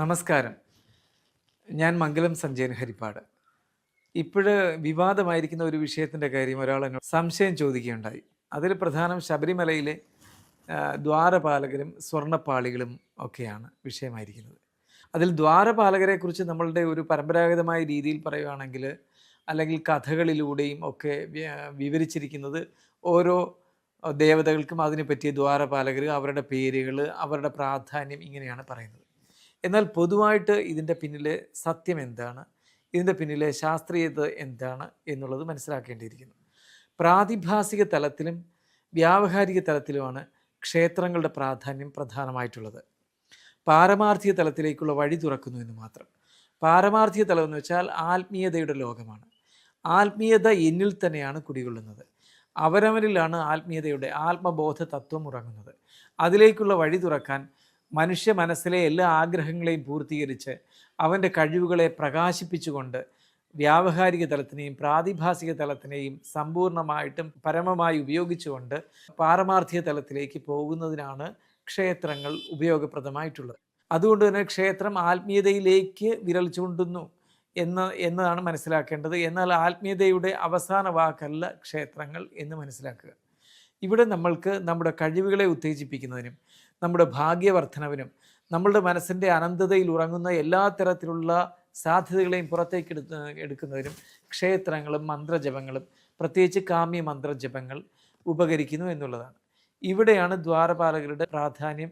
നമസ്കാരം. ഞാൻ മംഗലം സഞ്ജയൻ ഹരിപ്പാട്. ഇപ്പോഴ് വിവാദമായിരിക്കുന്ന ഒരു വിഷയത്തിന്റെ കാര്യം ഒരാൾ സംശയം ചോദിക്കുകയുണ്ടായി. അതിൽ പ്രധാനം ശബരിമലയിലെ ദ്വാരപാലകരും സ്വർണപ്പാളികളും ഒക്കെയാണ് വിഷയമായിരിക്കുന്നത്. അതിൽ ദ്വാരപാലകരെക്കുറിച്ച് നമ്മളുടെ ഒരു പരമ്പരാഗതമായ രീതിയിൽ പറയുകയാണെങ്കിൽ അല്ലെങ്കിൽ കഥകളിലൂടെയും ഒക്കെ വിവരിച്ചിരിക്കുന്നത് ഓരോ ദേവതകൾക്കും അതിനെ പറ്റിയ ദ്വാരപാലകർ അവരുടെ പേരുകൾ അവരുടെ പ്രാധാന്യം ഇങ്ങനെയാണ് പറയുന്നത്. എന്നാൽ പൊതുവായിട്ട് ഇതിന്റെ പിന്നിലെ സത്യം എന്താണ്? ഇതിന്റെ പിന്നിലെ ശാസ്ത്രീയത എന്താണ് എന്നുള്ളത് മനസ്സിലാക്കേണ്ടിയിരിക്കുന്നു. പ്രാതിഭാസിക തലത്തിലും വ്യാവഹാരിക തലത്തിലുമാണ് ക്ഷേത്രങ്ങളുടെ പ്രാധാന്യം പ്രധാനമായിട്ടുള്ളത്. പാരമാർത്ഥിക തലത്തിലേക്കുള്ള വഴി തുറക്കുന്നു എന്ന് മാത്രം. പാരമാർത്ഥിക തലം എന്ന് വെച്ചാൽ ആത്മീയതയുടെ ലോകമാണ്. ആത്മീയത എന്നിൽ തന്നെയാണ് കുടികൊള്ളുന്നത്. അവരവരിലാണ് ആത്മീയതയുടെ ആത്മബോധ തത്വം ഉറങ്ങുന്നത്. അതിലേക്കുള്ള വഴി തുറക്കാൻ മനുഷ്യ മനസ്സിലെ എല്ലാ ആഗ്രഹങ്ങളെയും പൂർത്തീകരിച്ച് അവന്റെ കഴിവുകളെ പ്രകാശിപ്പിച്ചുകൊണ്ട് വ്യാവഹാരിക തലത്തിനെയും പ്രാതിഭാസിക തലത്തിനെയും സമ്പൂർണമായിട്ടും പരമമായി ഉപയോഗിച്ചുകൊണ്ട് പാരമാർത്ഥിക തലത്തിലേക്ക് പോകുന്നതിനാണ് ക്ഷേത്രങ്ങൾ ഉപയോഗപ്രദമായിട്ടുള്ളത്. അതുകൊണ്ട് തന്നെ ക്ഷേത്രം ആത്മീയതയിലേക്ക് വിരൽ ചൂണ്ടുന്നു എന്ന് എന്നതാണ് മനസ്സിലാക്കേണ്ടത്. എന്നാൽ ആത്മീയതയുടെ അവസാന വാക്കല്ല ക്ഷേത്രങ്ങൾ എന്ന് മനസ്സിലാക്കുക. ഇവിടെ നമ്മൾക്ക് നമ്മുടെ കഴിവുകളെ ഉത്തേജിപ്പിക്കുന്നതിനും നമ്മുടെ ഭാഗ്യവർദ്ധനവിനും നമ്മളുടെ മനസ്സിന്റെ അനന്തതയിൽ ഉറങ്ങുന്ന എല്ലാ തരത്തിലുള്ള സാധ്യതകളെയും പുറത്തേക്ക് എടുത്ത് എടുക്കുന്നതിനും ക്ഷേത്രങ്ങളും മന്ത്രജപങ്ങളും പ്രത്യേകിച്ച് കാമ്യ മന്ത്രജപങ്ങൾ ഉപകരിക്കുന്നു എന്നുള്ളതാണ്. ഇവിടെയാണ് ദ്വാരപാലകരുടെ പ്രാധാന്യം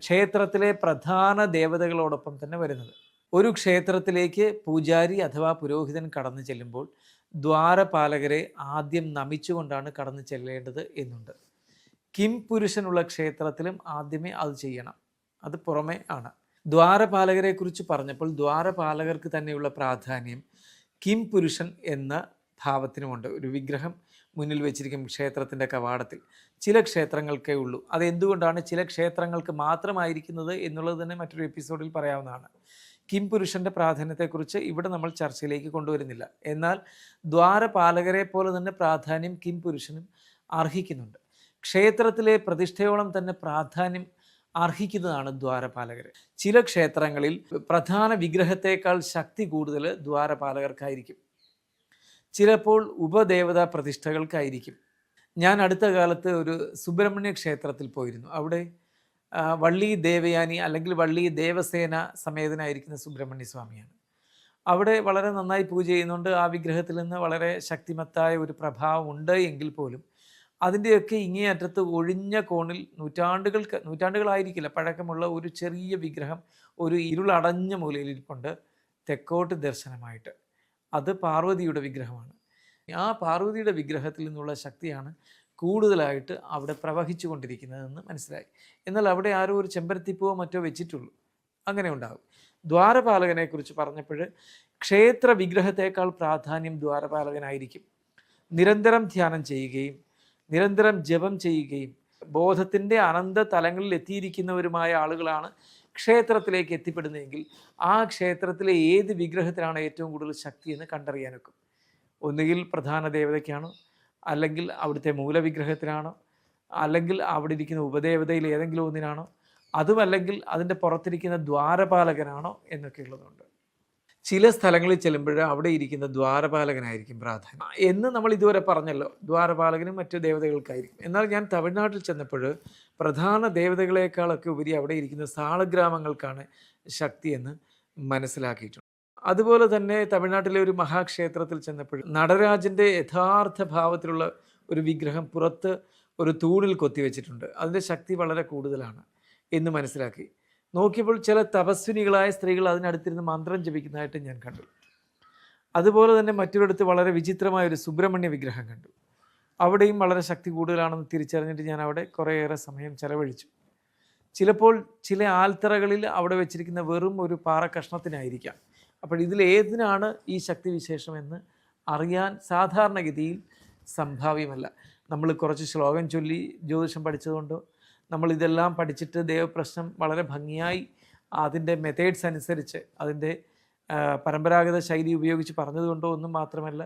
ക്ഷേത്രത്തിലെ പ്രധാന ദേവതകളോടൊപ്പം തന്നെ വരുന്നത്. ഒരു ക്ഷേത്രത്തിലേക്ക് പൂജാരി അഥവാ പുരോഹിതൻ കടന്നു ചെല്ലുമ്പോൾ ദ്വാരപാലകരെ ആദ്യം നമിച്ചുകൊണ്ടാണ് കടന്നു ചെല്ലേണ്ടത് എന്നുണ്ട്. കിം പുരുഷനുള്ള ക്ഷേത്രത്തിലും ആദ്യമേ അത് ചെയ്യണം. അത് പുറമേ ആണ്. ദ്വാരപാലകരെ കുറിച്ച് പറഞ്ഞപ്പോൾ ദ്വാരപാലകർക്ക് തന്നെയുള്ള പ്രാധാന്യം കിം പുരുഷൻ എന്ന ഭാവത്തിനുമുണ്ട്. ഒരു വിഗ്രഹം മുന്നിൽ വെച്ചിരിക്കും ക്ഷേത്രത്തിന്റെ കവാടത്തിൽ. ചില ക്ഷേത്രങ്ങൾക്കേ ഉള്ളൂ. അത് എന്തുകൊണ്ടാണ് ചില ക്ഷേത്രങ്ങൾക്ക് മാത്രമായിരിക്കുന്നത് എന്നുള്ളത് തന്നെ മറ്റൊരു എപ്പിസോഡിൽ പറയാവുന്നതാണ്. കിം പുരുഷന്റെ പ്രാധാന്യത്തെക്കുറിച്ച് ഇവിടെ നമ്മൾ ചർച്ചയിലേക്ക് കൊണ്ടുവരുന്നില്ല. എന്നാൽ ദ്വാരപാലകരെ പോലെ തന്നെ പ്രാധാന്യം കിം പുരുഷനും അർഹിക്കുന്നുണ്ട്. ക്ഷേത്രത്തിലെ പ്രതിഷ്ഠയോളം തന്നെ പ്രാധാന്യം അർഹിക്കുന്നതാണ് ദ്വാരപാലകർ. ചില ക്ഷേത്രങ്ങളിൽ പ്രധാന വിഗ്രഹത്തേക്കാൾ ശക്തി കൂടുതൽ ദ്വാരപാലകർക്കായിരിക്കും. ചിലപ്പോൾ ഉപദേവതാ പ്രതിഷ്ഠകൾക്കായിരിക്കും. ഞാൻ അടുത്ത കാലത്ത് ഒരു സുബ്രഹ്മണ്യ ക്ഷേത്രത്തിൽ പോയിരുന്നു. അവിടെ വള്ളി ദേവയാനി അല്ലെങ്കിൽ വള്ളി ദേവസേന സമേതനായിരിക്കുന്ന സുബ്രഹ്മണ്യ സ്വാമിയാണ് അവിടെ വളരെ നന്നായി പൂജ ചെയ്യുന്നുണ്ട്. ആ വിഗ്രഹത്തിൽ നിന്ന് വളരെ ശക്തിമത്തായ ഒരു പ്രഭാവം ഉണ്ട് എങ്കിൽ പോലും അതിന്റെയൊക്കെ ഇങ്ങേയറ്റത്ത് ഒഴിഞ്ഞ കോണിൽ നൂറ്റാണ്ടുകൾക്ക് നൂറ്റാണ്ടുകളായിരിക്കില്ല. പഴക്കമുള്ള ഒരു ചെറിയ വിഗ്രഹം ഒരു ഇരുളടഞ്ഞ മൂലയിൽ ഇരിപ്പുണ്ട് തെക്കോട്ട് ദർശനമായിട്ട്. അത് പാർവതിയുടെ വിഗ്രഹമാണ്. ആ പാർവതിയുടെ വിഗ്രഹത്തിൽ നിന്നുള്ള ശക്തിയാണ് കൂടുതലായിട്ട് അവിടെ പ്രവഹിച്ചു കൊണ്ടിരിക്കുന്നതെന്ന് മനസ്സിലായി. എന്നാൽ അവിടെ ആരോ ഒരു ചെമ്പരത്തിപ്പൂവോ മറ്റോ വെച്ചിട്ടുള്ളൂ. അങ്ങനെ ഉണ്ടാകും. ദ്വാരപാലകനെ കുറിച്ച് പറഞ്ഞപ്പോൾ ക്ഷേത്ര വിഗ്രഹത്തേക്കാൾ പ്രാധാന്യം ദ്വാരപാലകനായിരിക്കും. നിരന്തരം ധ്യാനം ചെയ്യുകയും നിരന്തരം ജപം ചെയ്യുകയും ബോധത്തിന്റെ അനന്ത തലങ്ങളിൽ എത്തിയിരിക്കുന്നവരുമായ ആളുകളാണ് ക്ഷേത്രത്തിലേക്ക് എത്തിപ്പെടുന്നതെങ്കിൽ ആ ക്ഷേത്രത്തിലെ ഏത് വിഗ്രഹത്തിനാണ് ഏറ്റവും കൂടുതൽ ശക്തി എന്ന് കണ്ടറിയാനൊക്കും. ഒന്നുകിൽ പ്രധാന ദേവതയ്ക്കാണോ അല്ലെങ്കിൽ അവിടുത്തെ മൂലവിഗ്രഹത്തിനാണോ? അല്ലെങ്കിൽ അവിടെ ഇരിക്കുന്ന ഉപദേവതയിൽ ഏതെങ്കിലും ഒന്നിനാണോ? അതുമല്ലെങ്കിൽ അതിന്റെ പുറത്തിരിക്കുന്ന ദ്വാരപാലകനാണോ? എന്നൊക്കെ ഉള്ളതുണ്ട് ചില സ്ഥലങ്ങളിൽ ചെല്ലുമ്പോൾ അവിടെ ഇരിക്കുന്ന ദ്വാരപാലകനായിരിക്കും പ്രാധാന്യം. എന്ന് നമ്മൾ ഇതുവരെ പറഞ്ഞല്ലോ. ദ്വാരപാലകനും മറ്റു ദേവതകൾക്കായിരിക്കും. എന്നാൽ ഞാൻ തമിഴ്നാട്ടിൽ ചെന്നപ്പോൾ പ്രധാന ദേവതകളെക്കാളൊക്കെ ഉപരി അവിടെ ഇരിക്കുന്ന സാളഗ്രാമങ്ങൾക്കാണ് ശക്തിയെന്ന് മനസ്സിലാക്കിയിട്ടുണ്ട്. അതുപോലെ തന്നെ തമിഴ്നാട്ടിലെ ഒരു മഹാക്ഷേത്രത്തിൽ ചെന്നപ്പോൾ നടരാജന്റെ യഥാർത്ഥ ഭാവത്തിലുള്ള ഒരു വിഗ്രഹം പുറത്ത് ഒരു തൂണിൽ കൊത്തിവെച്ചിട്ടുണ്ട് അതിന്റെ ശക്തി വളരെ കൂടുതലാണ് എന്ന് മനസ്സിലാക്കി. നോക്കിയപ്പോൾ ചില തപസ്വിനികളായ സ്ത്രീകൾ അതിനടുത്തിരുന്ന് മന്ത്രം ജപിക്കുന്നതായിട്ട് ഞാൻ കണ്ടു. അതുപോലെ തന്നെ മറ്റൊരിടത്ത് വളരെ വിചിത്രമായ ഒരു സുബ്രഹ്മണ്യ വിഗ്രഹം കണ്ടു. അവിടെയും വളരെ ശക്തി കൂടുതലാണെന്ന് തിരിച്ചറിഞ്ഞിട്ട് ഞാൻ അവിടെ കുറേയേറെ സമയം ചെലവഴിച്ചു. ചിലപ്പോൾ ചില ആൽത്തറകളിൽ അവിടെ വെച്ചിരിക്കുന്ന വെറും ഒരു പാറ കഷ്ണത്തിനായിരിക്കാം അപ്പോൾ ഇതിൽ ഏതിനാണ് ഈ ശക്തി വിശേഷം എന്ന് അറിയാൻ സാധാരണഗതിയിൽ സംഭാവ്യമല്ല. നമ്മൾ കുറച്ച് ശ്ലോകം ചൊല്ലി ജ്യോതിഷം പഠിച്ചതുകൊണ്ടോ നമ്മൾ ഇതെല്ലാം പഠിച്ചിട്ട് ദേവപ്രശ്നം വളരെ ഭംഗിയായി അതിന്റെ മെത്തേഡ്സ് അനുസരിച്ച് അതിന്റെ പരമ്പരാഗത ശൈലി ഉപയോഗിച്ച് പറഞ്ഞതുകൊണ്ടോ ഒന്നും മാത്രമല്ല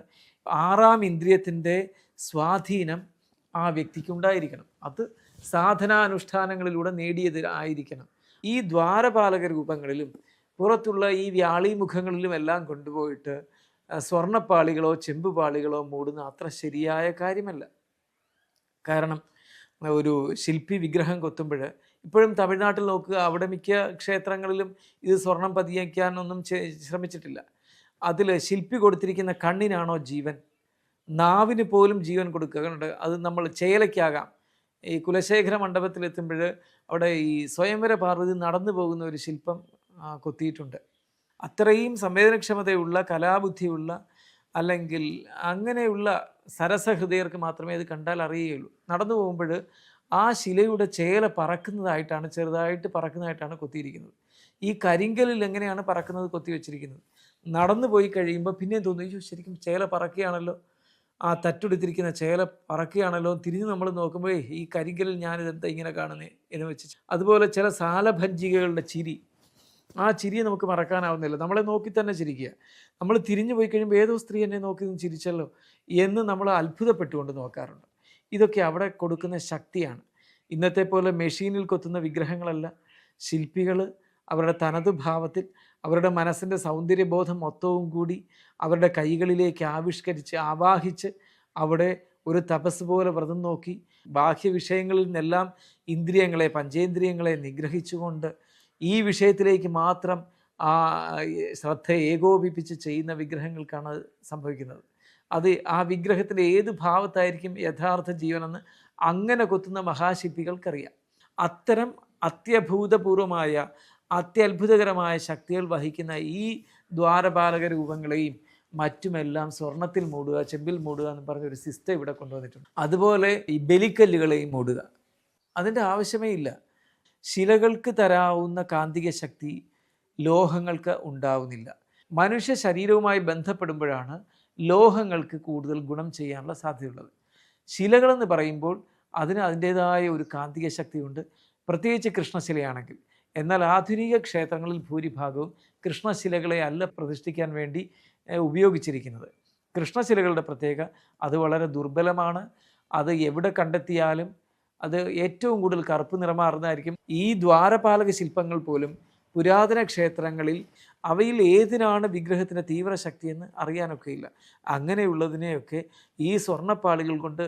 ആറാം ഇന്ദ്രിയത്തിന്റെ സ്വാധീനം ആ വ്യക്തിക്കുണ്ടായിരിക്കണം അത് സാധനാനുഷ്ഠാനങ്ങളിലൂടെ നേടിയത് ആയിരിക്കണം. ഈ ദ്വാരപാലക രൂപങ്ങളിലും പുറത്തുള്ള ഈ വ്യാളി മുഖങ്ങളിലും എല്ലാം കൊണ്ടുപോയിട്ട് സ്വർണപ്പാളികളോ ചെമ്പുപാളികളോ മൂടുന്ന അത്ര ശരിയായ കാര്യമല്ല. കാരണം ഒരു ശില്പി വിഗ്രഹം കൊത്തുമ്പോൾ ഇപ്പോഴും തമിഴ്നാട്ടിൽ നോക്കുക അവിടെ മിക്ക ക്ഷേത്രങ്ങളിലും ഇത് സ്വർണം പതിയിക്കാനൊന്നും ശ്രമിച്ചിട്ടില്ല. അതിൽ ശില്പി കൊടുത്തിരിക്കുന്ന കണ്ണിനാണോ ജീവൻ? നാവിന് പോലും ജീവൻ കൊടുക്കുക. അത് നമ്മൾ ചേലയ്ക്കാകാം. ഈ കുലശേഖര മണ്ഡപത്തിലെത്തുമ്പോൾ അവിടെ ഈ സ്വയംവര പാർവതി നടന്നു പോകുന്ന ഒരു ശില്പം കൊത്തിയിട്ടുണ്ട്. അത്രയും സംവേദനക്ഷമതയുള്ള കലാബുദ്ധിയുള്ള അല്ലെങ്കിൽ അങ്ങനെയുള്ള സരസഹൃദയർക്ക് മാത്രമേ ഇത് കണ്ടാൽ അറിയുകയുള്ളൂ. നടന്നു പോകുമ്പോൾ ആ ശിലയുടെ ചേല പറക്കുന്നതായിട്ടാണ് ചെറുതായിട്ട് പറക്കുന്നതായിട്ടാണ് കൊത്തിയിരിക്കുന്നത്. ഈ കരിങ്കലിൽ എങ്ങനെയാണ് പറക്കുന്നത് കൊത്തി വെച്ചിരിക്കുന്നത്? നടന്നു പോയി കഴിയുമ്പോൾ പിന്നെയും "അയ്യോ, ശരിക്കും ചേല പറക്കുകയാണല്ലോ. ആ തട്ടുടുത്തിരിക്കുന്ന ചേല പറക്കുകയാണല്ലോ. തിരിഞ്ഞ് നമ്മൾ നോക്കുമ്പോഴേ ഈ കരിങ്കലിൽ ഞാനിതെന്താ ഇങ്ങനെ കാണുന്നത് എന്ന് വെച്ച് അതുപോലെ ചില സാലഭഞ്ജികകളുടെ ചിരി ആ ചിരിയെ നമുക്ക് മറക്കാനാവുന്നില്ല. നമ്മളെ നോക്കി തന്നെ ചിരിക്കുക. നമ്മൾ തിരിഞ്ഞു പോയി കഴിയുമ്പോൾ ഏതോ സ്ത്രീ എന്നെ നോക്കി നിന്ന് ചിരിച്ചല്ലോ എന്ന് നമ്മൾ അത്ഭുതപ്പെട്ടുകൊണ്ട് നോക്കാറുണ്ട്. ഇതൊക്കെ അവിടെ കൊടുക്കുന്ന ശക്തിയാണ്. ഇന്നത്തെ പോലെ മെഷീനിൽ കൊത്തുന്ന വിഗ്രഹങ്ങളല്ല. ശില്പികൾ അവരുടെ തനതു ഭാവത്തിൽ അവരുടെ മനസ്സിന്റെ സൗന്ദര്യബോധം മൊത്തവും കൂടി അവരുടെ കൈകളിലേക്ക് ആവിഷ്കരിച്ച് ആവാഹിച്ച് അവിടെ ഒരു തപസ് പോലെ വ്രതം നോക്കി ബാഹ്യ വിഷയങ്ങളിൽ നിന്നെല്ലാം ഇന്ദ്രിയങ്ങളെ പഞ്ചേന്ദ്രിയങ്ങളെ നിഗ്രഹിച്ചുകൊണ്ട് ഈ വിഷയത്തിലേക്ക് മാത്രം ആ ശ്രദ്ധ ഏകോപിപ്പിച്ച് ചെയ്യുന്ന വിഗ്രഹങ്ങൾക്കാണ് സംഭവിക്കുന്നത്. അത് ആ വിഗ്രഹത്തിന്റെ ഏത് ഭാവത്തായിരിക്കും യഥാർത്ഥ ജീവനെന്ന് അങ്ങനെ കൊത്തുന്ന മഹാശില്പികൾക്കറിയാം. അത്തരം അത്യഭൂതപൂർവമായ അത്യത്ഭുതകരമായ ശക്തികൾ വഹിക്കുന്ന ഈ ദ്വാരപാലക രൂപങ്ങളെയും മറ്റുമെല്ലാം സ്വർണത്തിൽ മൂടുക ചെമ്പിൽ മൂടുക എന്ന് പറഞ്ഞ ഒരു സിസ്റ്റം ഇവിടെ കൊണ്ടുവന്നിട്ടുണ്ട്. അതുപോലെ ഈ ബലിക്കല്ലുകളെയും മൂടുക. അതിന്റെ ആവശ്യമേ ഇല്ല. ശിലകൾക്ക് തരാവുന്ന കാന്തിക ശക്തി ലോഹങ്ങൾക്ക് ഉണ്ടാവുന്നില്ല. മനുഷ്യ ശരീരവുമായി ബന്ധപ്പെടുമ്പോഴാണ് ലോഹങ്ങൾക്ക് കൂടുതൽ ഗുണം ചെയ്യാനുള്ള സാധ്യതയുള്ളത്. ശിലകളെന്ന് പറയുമ്പോൾ അതിന് അതിന്റേതായ ഒരു കാന്തിക ശക്തിയുണ്ട്. പ്രത്യേകിച്ച് കൃഷ്ണശിലയാണെങ്കിൽ. എന്നാൽ ആധുനിക ക്ഷേത്രങ്ങളിൽ ഭൂരിഭാഗവും കൃഷ്ണശിലകളെ അല്ല പ്രതിഷ്ഠിക്കാൻ വേണ്ടി ഉപയോഗിച്ചിരിക്കുന്നത്. കൃഷ്ണശിലകളുടെ പ്രത്യേക അത് വളരെ ദുർബലമാണ്. അത് എവിടെ കണ്ടെത്തിയാലും അത് ഏറ്റവും കൂടുതൽ കറുപ്പ് നിറമാർന്നതായിരിക്കും. ഈ ദ്വാരപാലക ശില്പങ്ങൾ പോലും പുരാതന ക്ഷേത്രങ്ങളിൽ അവയിൽ ഏതിനാണ് വിഗ്രഹത്തിന്റെ തീവ്ര ശക്തിയെന്ന് അറിയാനൊക്കെയില്ല. അങ്ങനെയുള്ളതിനെയൊക്കെ ഈ സ്വർണപ്പാളികൾ കൊണ്ട്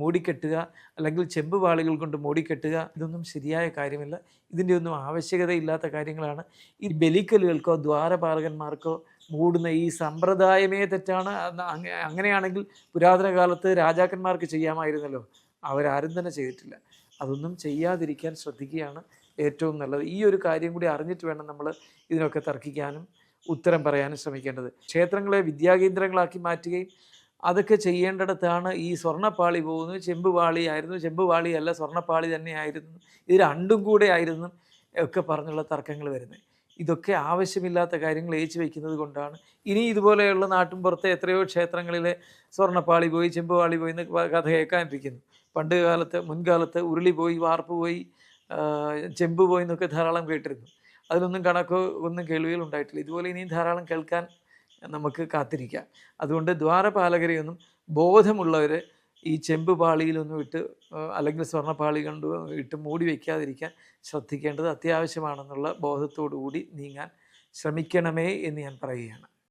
മൂടിക്കെട്ടുക അല്ലെങ്കിൽ ചെമ്പ് പാളികൾ കൊണ്ട് മൂടിക്കെട്ടുക ഇതൊന്നും ശരിയായ കാര്യമല്ല. ഇതിന്റെ ഒന്നും ആവശ്യകതയില്ലാത്ത കാര്യങ്ങളാണ്. ഈ ബലിക്കലുകൾക്കോ ദ്വാരപാലകന്മാർക്കോ മൂടുന്ന ഈ സമ്പ്രദായമേ തെറ്റാണ്. അങ്ങനെയാണെങ്കിൽ പുരാതന കാലത്ത് രാജാക്കന്മാർക്ക് ചെയ്യാമായിരുന്നല്ലോ. അവരാരും തന്നെ ചെയ്തിട്ടില്ല. അതൊന്നും ചെയ്യാതിരിക്കാൻ ശ്രദ്ധിക്കുകയാണ് ഏറ്റവും നല്ലത്. ഈ ഒരു കാര്യം കൂടി അറിഞ്ഞിട്ട് വേണം നമ്മൾ ഇതിനൊക്കെ തർക്കിക്കാനും ഉത്തരം പറയാനും ശ്രമിക്കേണ്ടത്. ക്ഷേത്രങ്ങളെ വിദ്യാകേന്ദ്രങ്ങളാക്കി മാറ്റുകയും അതൊക്കെ ചെയ്യേണ്ടിടത്താണ് ഈ സ്വർണപ്പാളി പോകുന്നത്. ചെമ്പുപാളി ആയിരുന്നു ചെമ്പുപാളി അല്ല സ്വർണപ്പാളി തന്നെയായിരുന്നു. ഇത് രണ്ടും കൂടെ ആയിരുന്നു ഒക്കെ പറഞ്ഞുള്ള തർക്കങ്ങൾ വരുന്നത്. ഇതൊക്കെ ആവശ്യമില്ലാത്ത കാര്യങ്ങൾ ഏച്ചു വയ്ക്കുന്നത് കൊണ്ടാണ്. ഇനി ഇതുപോലെയുള്ള നാട്ടിൻപുറത്തെ എത്രയോ ക്ഷേത്രങ്ങളിലെ സ്വർണപ്പാളി പോയി ചെമ്പുപാളി പോയി എന്ന് കഥ കേൾക്കാനിരിക്കുന്നു. പണ്ട് കാലത്ത് മുൻകാലത്ത് ഉരുളി പോയി വാർപ്പ് പോയി ചെമ്പ് പോയി എന്നൊക്കെ ധാരാളം കേട്ടിരുന്നു. അതിലൊന്നും കണക്കോ ഒന്നും കേൾവികൾ ഉണ്ടായിട്ടില്ല. ഇതുപോലെ ഇനിയും ധാരാളം കേൾക്കാൻ നമുക്ക് കാത്തിരിക്കാം. അതുകൊണ്ട് ദ്വാരപാലകരെയൊന്നും ബോധമുള്ളവർ ഈ ചെമ്പ് പാളിയിലൊന്നും ഇട്ട് അല്ലെങ്കിൽ സ്വർണപ്പാളി കൊണ്ട് ഇട്ട് മൂടി വയ്ക്കാതിരിക്കാൻ ശ്രദ്ധിക്കേണ്ടത് അത്യാവശ്യമാണെന്നുള്ള ബോധത്തോടു കൂടി നീങ്ങാൻ ശ്രമിക്കണമേ എന്ന് ഞാൻ പറയുകയാണ്.